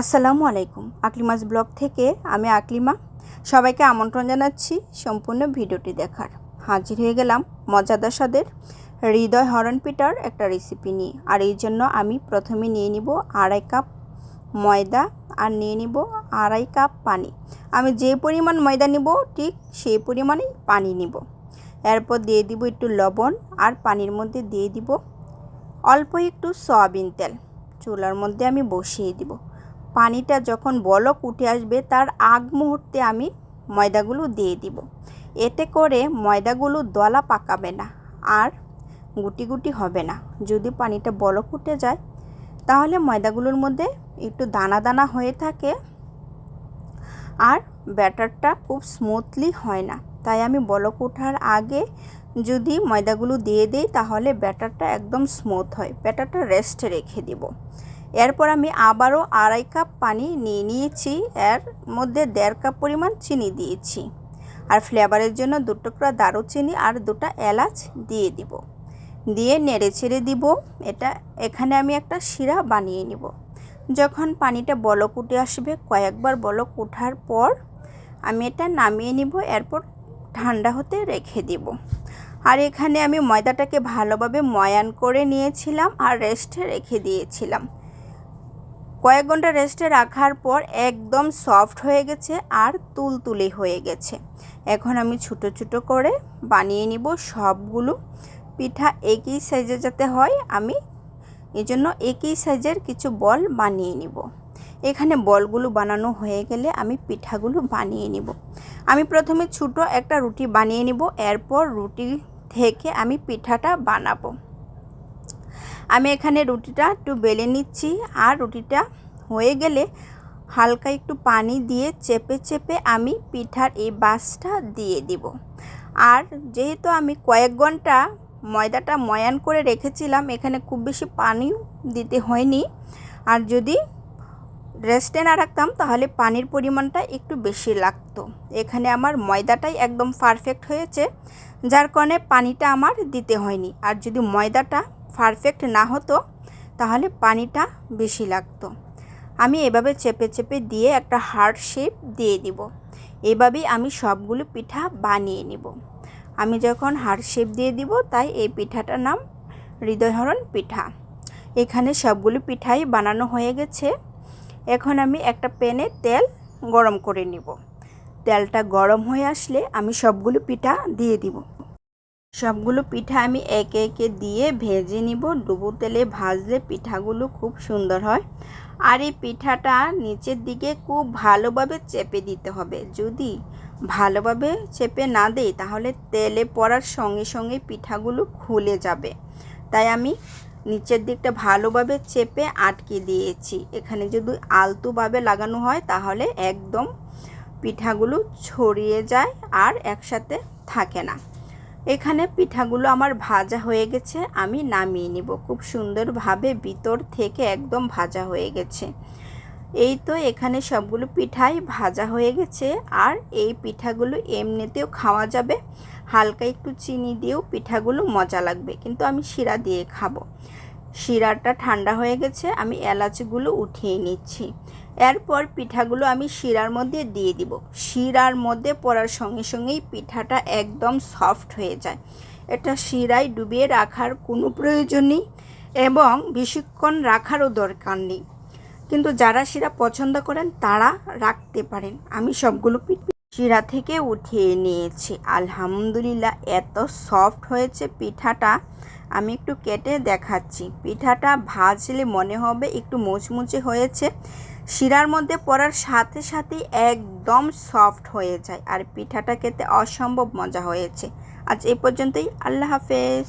আসসালামু আলাইকুম। আকলিমাস ব্লগ থেকে আমি আকলিমা। সবাইকে আমন্ত্রণ জানাচ্ছি সম্পূর্ণ ভিডিওটি দেখার। হাজির হয়ে গেলাম মজাদার স্বাদের হৃদয় হরণ পিঠার একটা রেসিপি নিয়ে। আর এই জন্য আমি প্রথমে নিয়ে নিব আড়াই কাপ ময়দা আর নিয়ে নিব আড়াই কাপ পানি। আমি যে পরিমাণ ময়দা নিব, ঠিক সেই পরিমাণেই পানি নিব। এরপর দিয়ে দিব একটু লবণ আর পানির মধ্যে দিয়ে দিব অল্প একটু সয়াবিন তেল। চুলার মধ্যে আমি বসিয়ে দিব। পানিটা যখন বলক উঠে আসবে, তার আগ মুহূর্তে আমি ময়দাগুলো দিয়ে দিব। এতে করে ময়দাগুলো দলা পাকাবে না আর গুটি গুটি হবে না। যদি পানিটা বলক উঠে যায়, তাহলে ময়দাগুলোর মধ্যে একটু দানা দানা হয়ে থাকে আর ব্যাটারটা খুব স্মুথলি হয় না। তাই আমি বলক ওঠার আগে যদি ময়দাগুলো দিয়ে দিই, তাহলে ব্যাটারটা একদম স্মুথ হয়। ব্যাটারটা রেস্টে রেখে দিব। এরপর আমি আবারও আড়াই কাপ পানি নিয়ে নিয়েছি। এর মধ্যে দেড় কাপ পরিমাণ চিনি দিয়েছি। আর ফ্লেভারের জন্য দু টুকরা দারুচিনি আর দুটা এলাচ দিয়ে দিব। দিয়ে নেড়ে ছেড়ে দিব। এটা এখানে আমি একটা শিরা বানিয়ে নিব। যখন পানিটা বলক উঠে আসবে, কয়েকবার বলক ওঠার পর আমি এটা নামিয়ে নিব। এরপর ঠান্ডা হতে রেখে দিব। আর এখানে আমি ময়দাটাকে ভালোভাবে ময়ান করে নিয়েছিলাম আর রেস্টে রেখে দিয়েছিলাম। কয়েক ঘণ্টা রেস্টে রাখার পর একদম সফট হয়ে গেছে আর তুলতুলে হয়ে গেছে। এখন আমি ছোটো ছোটো করে বানিয়ে নিব সবগুলো। পিঠা একই সাইজে যাতে হয়, আমি এই জন্য একই সাইজের কিছু বল বানিয়ে নিব। এখানে বলগুলো বানানো হয়ে গেলে আমি পিঠাগুলো বানিয়ে নিব। আমি প্রথমে ছোটো একটা রুটি বানিয়ে নিব, এরপর রুটি থেকে আমি পিঠাটা বানাবো। আমি এখানে রুটিটা একটু বেলে নিচ্ছি আর রুটিটা হয়ে গেলে হালকা একটু পানি দিয়ে চেপে চেপে আমি পিঠার এই বাসটা দিয়ে দিব। আর যেহেতু আমি কয়েক ঘণ্টা ময়দাটা ময়ান করে রেখেছিলাম, এখানে খুব বেশি পানিও দিতে হয়নি। আর যদি রেস্টে না রাখতাম, তাহলে পানির পরিমাণটা একটু বেশি লাগতো। এখানে আমার ময়দাটাই একদম পারফেক্ট হয়েছে, যার কারণে পানিটা আমার দিতে হয়নি। আর যদি ময়দাটা পারফেক্ট না হতো, তাহলে পানিটা বেশি লাগতো। আমি এভাবে চেপে চেপে দিয়ে একটা হার্ড শেপ দিয়ে দিব। এভাবেই আমি সবগুলো পিঠা বানিয়ে নিব। আমি যখন হার্ড শেপ দিয়ে দিব, তাই এই পিঠাটার নাম হৃদয়হরণ পিঠা। এখানে সবগুলো পিঠাই বানানো হয়ে গেছে। এখন আমি একটা প্যানে তেল গরম করে নিব। তেলটা গরম হয়ে আসলে আমি সবগুলো পিঠা দিয়ে দিব। সবগুলো পিঠা আমি একে একে দিয়ে ভেজে নিব। ডুবো তেলে ভাজলে পিঠাগুলো খুব সুন্দর হয়। আর এই পিঠাটা নিচের দিকে খুব ভালোভাবে চেপে দিতে হবে। যদি ভালোভাবে চেপে না দেই, তাহলে তেলে পড়ার সঙ্গে সঙ্গে পিঠাগুলো খুলে যাবে। তাই আমি নিচের দিকটা ভালোভাবে চেপে আটকে দিয়েছি। এখানে যদি আলতুভাবে লাগানো হয়, তাহলে একদম পিঠাগুলো ছড়িয়ে যায় আর একসাথে থাকে না। এখানে পিঠাগুলো আমার ভাজা হয়ে গেছে, আমি নামিয়ে নিব। খুব সুন্দরভাবে ভিতর থেকে একদম ভাজা হয়ে গেছে। এই তো এখানে সবগুলো পিঠাই ভাজা হয়ে গেছে, আর এই পিঠাগুলো এমনিতেও খাওয়া যাবে। হালকা একটু চিনি দিয়েও পিঠাগুলো মজা লাগবে, কিন্তু আমি শিরা দিয়ে খাব। শিরাটা ঠান্ডা হয়ে গেছে, আমি এলাচগুলো উঠিয়ে নিচ্ছি। এরপর পিঠাগুলো আমি শিরার মধ্যে দিয়ে দিব। শিরার মধ্যে পড়ার সঙ্গে সঙ্গেই পিঠাটা একদম সফট হয়ে যায়। এটা শিরায় ডুবিয়ে রাখার কোনো প্রয়োজন নেই এবং বেশিক্ষণ রাখারও দরকার নেই। কিন্তু যারা শিরা পছন্দ করেন তারা রাখতে পারেন। আমি সবগুলো শিরা থেকে উঠিয়ে নিয়েছি। আলহামদুলিল্লাহ, এত সফট হয়েছে পিঠাটা। আমি একটু কেটে দেখাচ্ছি। পিঠাটা ভাজলে মনে হবে একটু মুচমুচে হয়েছে। শিরার মধ্যে পড়ার সাথে সাথে একদম সফট হয়ে যায়। আর পিঠাটা খেতে অসম্ভব মজা হয়েছে। আজ এ পর্যন্তই। আল্লাহ হাফেজ।